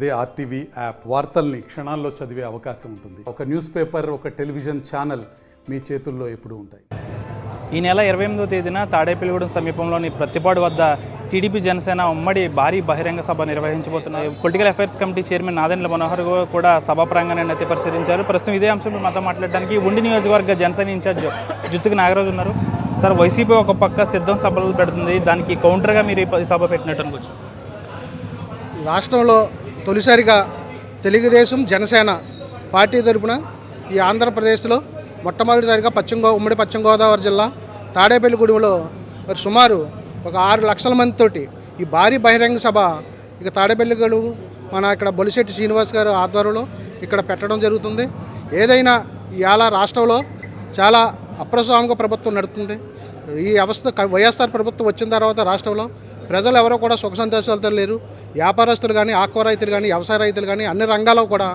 అదే RTV app. వార్తల్ని క్షణాల్లో చదివే అవకాశం ఉంటుంది. ఒక న్యూస్ పేపర్ ఒక టెలివిజన్ ఛానల్ మీ చేతుల్లో ఎప్పుడూ ఉంటాయి. ఈ నెల ఇరవై ఎనిమిదో తేదీన తాడేపల్లిగూడెం సమీపంలోని ప్రతిపాడు వద్ద టీడీపీ జనసేన ఉమ్మడి భారీ బహిరంగ సభ నిర్వహించబోతున్నాయి political affairs committee chairman Nadendla Manohar కూడా సభా ప్రాంగణాన్ని అయితే పరిశీలించారు. ప్రస్తుతం ఇదే అంశంపై మాతో మాట్లాడడానికి ఉండి నియోజకవర్గ జనసేన ఇన్ఛార్జ్ జుత్తుకి నాగరాజు ఉన్నారు. సార్ వైసీపీ ఒక పక్క సిద్ధం సభలు పెడుతుంది. దానికి కౌంటర్గా మీరు ఈ సభ పెట్టినట్టు అనుకోవచ్చు. రాష్ట్రంలో తొలిసారిగా తెలుగుదేశం జనసేన పార్టీ తరపున ఈ ఆంధ్రప్రదేశ్లో మొట్టమొదటిసారిగా పశ్చిమ గో ఉమ్మడి పశ్చిమ గోదావరి జిల్లా తాడేపల్లిగూడెంలో మరి సుమారు ఒక ఆరు లక్షల మందితోటి ఈ భారీ బహిరంగ సభ ఇక తాడేపల్లిగూడెం మన ఇక్కడ బొలిశెట్టి శ్రీనివాస్ గారు ఆధ్వర్యంలో ఇక్కడ పెట్టడం జరుగుతుంది. ఏదైనా ఇవాళ రాష్ట్రంలో చాలా అప్రస్వామిక ప్రభుత్వం నడుస్తుంది ఈ అవస్థ వైఎస్ఆర్ ప్రభుత్వం వచ్చిన తర్వాత రాష్ట్రంలో ప్రజలు ఎవరో కూడా సుఖ సంతోషాలతో లేరు. వ్యాపారస్తులు కానీ ఆక్వ రైతులు కానీ వ్యవసాయ రైతులు కానీ అన్ని రంగాల్లో కూడా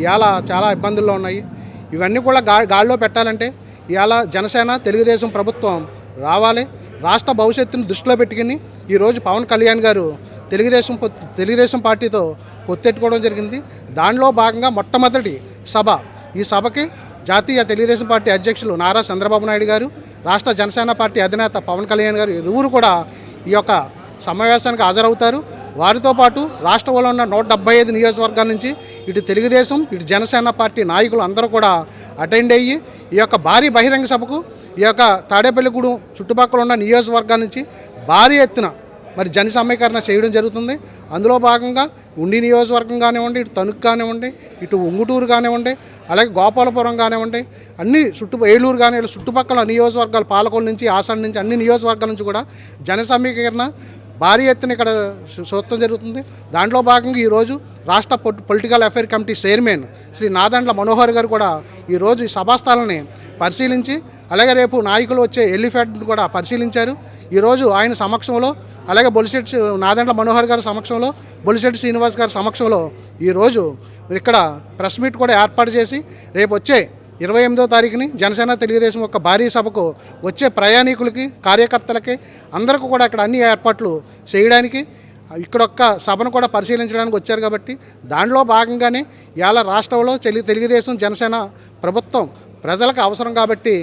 ఇవాళ చాలా ఇబ్బందుల్లో ఉన్నాయి. ఇవన్నీ కూడా గా గాడిలో పెట్టాలంటే ఇవాళ జనసేన తెలుగుదేశం ప్రభుత్వం రావాలి. రాష్ట్ర భవిష్యత్తును దృష్టిలో పెట్టుకుని ఈరోజు పవన్ కళ్యాణ్ గారు తెలుగుదేశం తెలుగుదేశం పార్టీతో పొత్తెట్టుకోవడం జరిగింది. దానిలో భాగంగా మొట్టమొదటి సభ. ఈ సభకి జాతీయ తెలుగుదేశం పార్టీ అధ్యక్షులు నారా చంద్రబాబు నాయుడు గారు రాష్ట్ర జనసేన పార్టీ అధినేత పవన్ కళ్యాణ్ గారు ఇరువురు కూడా ఈ యొక్క సమావేశానికి హాజరవుతారు. వారితో పాటు రాష్ట్రంలో ఉన్న నూట డెబ్బై ఐదు నియోజకవర్గాల నుంచి ఇటు తెలుగుదేశం ఇటు జనసేన పార్టీ నాయకులు అందరూ కూడా అటెండ్ అయ్యి ఈ యొక్క భారీ బహిరంగ సభకు ఈ యొక్క తాడేపల్లిగూడెం చుట్టుపక్కల ఉన్న నియోజకవర్గాల నుంచి భారీ ఎత్తున మరి జన సమీకరణ చేయడం జరుగుతుంది. అందులో భాగంగా ఉండి నియోజకవర్గం కానివ్వండి ఇటు తణుకు కానివ్వండి ఇటు ఉంగుటూరు కానివ్వండి అలాగే గోపాలపురం కానివ్వండి అన్ని చుట్టు ఏలూరు కానివ్వండి చుట్టుపక్కల నియోజకవర్గాల పాలకొల నుంచి ఆసన్ నుంచి అన్ని నియోజకవర్గాల నుంచి కూడా జన సమీకరణ భారీ ఎత్తున ఇక్కడ సూత్రం జరుగుతుంది. దాంట్లో భాగంగా ఈరోజు రాష్ట్ర political affair committee chairman Shri Nadendla Manohar గారు కూడా ఈరోజు ఈ సభాస్థలాన్ని పరిశీలించి అలాగే రేపు నాయకులు వచ్చే ఎలిఫెంట్ను కూడా పరిశీలించారు. ఈరోజు ఆయన సమక్షంలో అలాగే బొలిశెట్టి నాదండ్ల మనోహర్ గారి సమక్షంలో బొలిశెట్టి శ్రీనివాస్ గారి సమక్షంలో ఈరోజు ఇక్కడ ప్రెస్ మీట్ కూడా ఏర్పాటు చేసి రేపు వచ్చే ఇరవై ఎనిమిదో తారీఖుని జనసేన తెలుగుదేశం యొక్క భారీ సభకు వచ్చే ప్రయాణికులకి కార్యకర్తలకి అందరికీ కూడా ఇక్కడ అన్ని ఏర్పాట్లు చేయడానికి ఇక్కడ ఒక్క సభను కూడా పరిశీలించడానికి వచ్చారు కాబట్టి దానిలో భాగంగానే ఇవాళ రాష్ట్రంలో తెలుగుదేశం జనసేన ప్రభుత్వం ప్రజలకు అవసరం కాబట్టి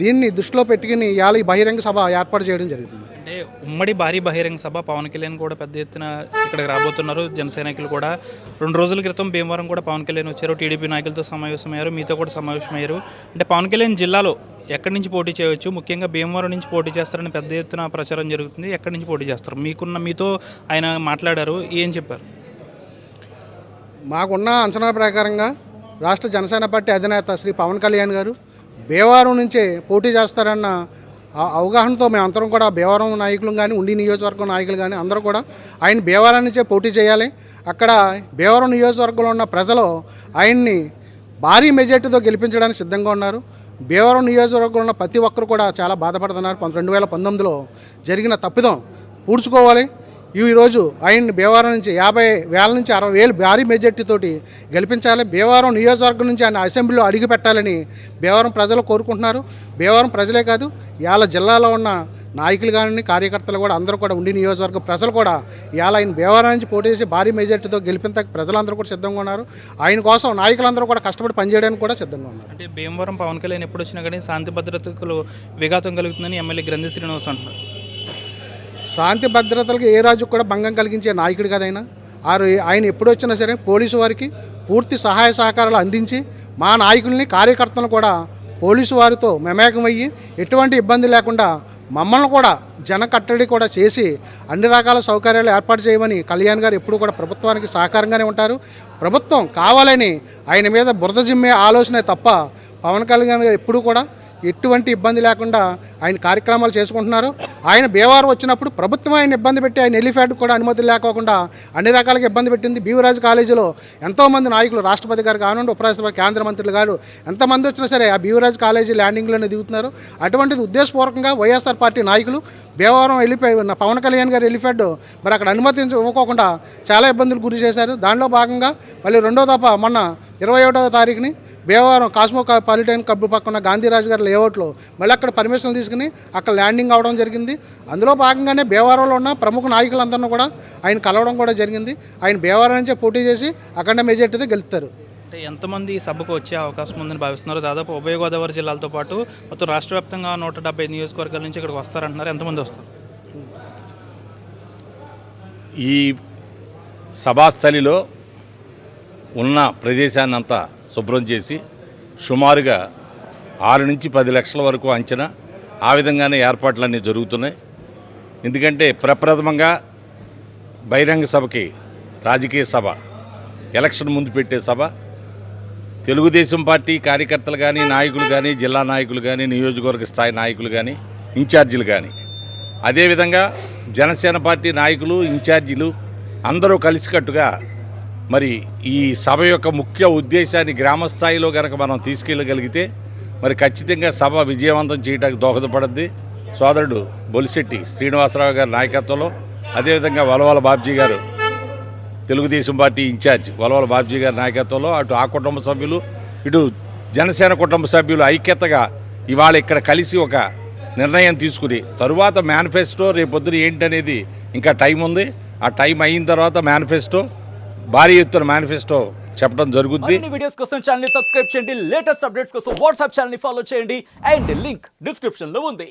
దీన్ని దృష్టిలో పెట్టుకుని ఇవాళ ఈ బహిరంగ సభ ఏర్పాటు చేయడం జరుగుతుంది. అంటే ఉమ్మడి భారీ బహిరంగ సభ పవన్ కళ్యాణ్ కూడా పెద్ద ఎత్తున ఇక్కడికి రాబోతున్నారు. జనసైనికులు కూడా రెండు రోజుల క్రితం భీమవరం కూడా పవన్ కళ్యాణ్ వచ్చారు. టీడీపీ నాయకులతో సమావేశమయ్యారు. మీతో కూడా సమావేశమయ్యారు. అంటే పవన్ కళ్యాణ్ జిల్లాలో ఎక్కడి నుంచి పోటీ చేయవచ్చు? ముఖ్యంగా భీమవరం నుంచి పోటీ చేస్తారని పెద్ద ఎత్తున ప్రచారం జరుగుతుంది. ఎక్కడి నుంచి పోటీ చేస్తారు? మీకున్న మీతో ఆయన మాట్లాడారు. ఏం చెప్పారు? మాకున్న అంచనా ప్రకారంగా రాష్ట్ర జనసేన పార్టీ అధినేత శ్రీ పవన్ కళ్యాణ్ గారు భీమవరం నుంచే పోటీ చేస్తారన్న అవగాహనతో మేమందరం కూడా భీమవరం నాయకులు కానీ ఉండి నియోజకవర్గం నాయకులు కానీ అందరూ కూడా ఆయన భీమవరం నుంచే పోటీ చేయాలి. అక్కడ భీమవరం నియోజకవర్గంలో ఉన్న ప్రజలు ఆయన్ని భారీ మెజార్టీతో గెలిపించడానికి సిద్ధంగా ఉన్నారు. భీమవరం నియోజకవర్గంలో ఉన్న ప్రతి ఒక్కరు కూడా చాలా బాధపడుతున్నారు. రెండు వేల పంతొమ్మిదిలో జరిగిన తప్పిదం పూడ్చుకోవాలి. ఈరోజు ఆయన్ని భీమవరం నుంచి యాభై వేల నుంచి అరవై వేలు భారీ మెజార్టీతోటి గెలిపించాలి. భీమవరం నియోజకవర్గం నుంచి ఆయన అసెంబ్లీలో అడుగు పెట్టాలని భీమవరం ప్రజలు కోరుకుంటున్నారు. భీమవరం ప్రజలే కాదు ఇవాళ జిల్లాలో ఉన్న నాయకులు కానీ కార్యకర్తలు కూడా అందరూ కూడా ఉండి నియోజకవర్గ ప్రజలు కూడా ఇవాళ ఆయన భీమవరం నుంచి పోటీ చేసి భారీ మెజార్టీతో గెలిపిన ప్రజలందరూ కూడా సిద్ధంగా ఉన్నారు. ఆయన కోసం నాయకులందరూ కూడా కష్టపడి పనిచేయడానికి కూడా సిద్ధంగా ఉన్నారు. అంటే భీమవరం పవన్ కళ్యాణ్ ఎప్పుడు వచ్చినా కానీ శాంతి భద్రతలు విఘాతం కలుగుతుందని ఎమ్మెల్యే గ్రంథి శ్రీనివాస్ అంటున్నారు. శాంతి భద్రతలకు ఏ రాజుకు కూడా భంగం కలిగించే నాయకుడు కదైనా. ఆరు ఆయన ఎప్పుడు వచ్చినా సరే పోలీసు వారికి పూర్తి సహాయ సహకారాలు అందించి మా నాయకుల్ని కార్యకర్తలను కూడా పోలీసు వారితో మమేకమయ్యి ఎటువంటి ఇబ్బంది లేకుండా మమ్మల్ని కూడా జన కట్టడి కూడా చేసి అన్ని రకాల సౌకర్యాలు ఏర్పాటు చేయమని కళ్యాణ్ గారు ఎప్పుడు కూడా ప్రభుత్వానికి సహకారంగానే ఉంటారు. ప్రభుత్వం కావాలని ఆయన మీద బురద జిమ్మే ఆలోచనే తప్ప పవన్ కళ్యాణ్ గారు ఎప్పుడు కూడా ఎటువంటి ఇబ్బంది లేకుండా ఆయన కార్యక్రమాలు చేసుకుంటున్నారు. ఆయన భీమవరం వచ్చినప్పుడు ప్రభుత్వం ఆయన ఇబ్బంది పెట్టి ఆయన ఎలిఫ్యాడ్ కూడా అనుమతి లేకోకుండా అన్ని రకాలుగా ఇబ్బంది పెట్టింది. బీవరాజు కాలేజీలో ఎంతోమంది నాయకులు రాష్ట్రపతి గారు కానివ్వండి ఉపరాష్ట్రపతి కేంద్ర మంత్రులు గారు ఎంతమంది వచ్చినా సరే ఆ బీవరాజు కాలేజీ ల్యాండింగ్లోనే దిగుతున్నారు. అటువంటిది ఉద్దేశపూర్వకంగా వైఎస్ఆర్ పార్టీ నాయకులు భీమవరం వెళ్ళిపోయి ఉన్న పవన్ కళ్యాణ్ గారు ఎలిఫెడ్ మరి అక్కడ అనుమతించి ఇవ్వకోకుండా చాలా ఇబ్బందులు గురి చేశారు. దానిలో భాగంగా మళ్ళీ రెండో తప్ప మొన్న ఇరవై ఒకటో తారీఖుని భీమవరం కాస్మో పాలిటైన్ క్లబ్ పక్కన గాంధీరాజు గారి లేఅవుట్లో మళ్ళీ అక్కడ పర్మిషన్ తీసుకుని అక్కడ ల్యాండింగ్ అవడం జరిగింది. అందులో భాగంగానే భీమవరంలో ఉన్న ప్రముఖ నాయకులందరినీ కూడా ఆయన కలవడం కూడా జరిగింది. ఆయన భీమవరం నుంచే పోటీ చేసి అఖండ మెజార్టీతో గెలుస్తారు. అంటే ఎంతమంది ఈ సభకు వచ్చే అవకాశం ఉందని భావిస్తున్నారు? దాదాపు ఉభయ గోదావరి జిల్లాలతో పాటు మొత్తం రాష్ట్ర వ్యాప్తంగా నూట డెబ్బై నియోజకవర్గాల నుంచి ఇక్కడికి వస్తారంటున్నారు. ఎంతమంది వస్తారు? ఈ సభాస్థలిలో ఉన్న ప్రదేశాన్ని అంతా శుభ్రం చేసి సుమారుగా ఆరు నుంచి పది లక్షల వరకు అంచనా ఆ విధంగానే ఏర్పాట్లన్నీ జరుగుతున్నాయి. ఎందుకంటే ప్రప్రథమంగా బహిరంగ సభకి రాజకీయ సభ ఎలక్షన్ ముందు పెట్టే సభ తెలుగుదేశం పార్టీ కార్యకర్తలు కానీ నాయకులు కానీ జిల్లా నాయకులు కానీ నియోజకవర్గ స్థాయి నాయకులు కానీ ఇన్ఛార్జీలు కానీ అదేవిధంగా జనసేన పార్టీ నాయకులు ఇన్ఛార్జీలు అందరూ కలిసికట్టుగా మరి ఈ సభ యొక్క ముఖ్య ఉద్దేశాన్ని గ్రామస్థాయిలో కనుక మనం తీసుకెళ్ళగలిగితే మరి ఖచ్చితంగా సభ విజయవంతం చేయడానికి దోహదపడుద్ది. సోదరుడు బొలిశెట్టి శ్రీనివాసరావు గారి నాయకత్వంలో అదేవిధంగా వలవల బాబ్జీ గారు తెలుగుదేశం పార్టీ ఇన్ఛార్జ్ వలవల బాబ్జీ గారి నాయకత్వంలో అటు ఆ కుటుంబ సభ్యులు ఇటు జనసేన కుటుంబ సభ్యులు ఐక్యతగా ఇవాళ ఇక్కడ కలిసి ఒక నిర్ణయం తీసుకుని తరువాత మేనిఫెస్టో రేపొద్దున ఏంటనేది ఇంకా టైం ఉంది ఆ టైం అయిన తర్వాత మేనిఫెస్టో భారీ ఎత్తున మేనిఫెస్టో చెప్పడం జరుగుద్ది. వీడియోస్ కోసం ఛానల్ సబ్స్క్రైబ్ చేయండి. లేటెస్ట్ అప్డేట్స్ కోసం వాట్సాప్ ఛానల్ ఫాలో చేయండి. అండ్ లింక్ డిస్క్రిప్షన్లో ఉంది.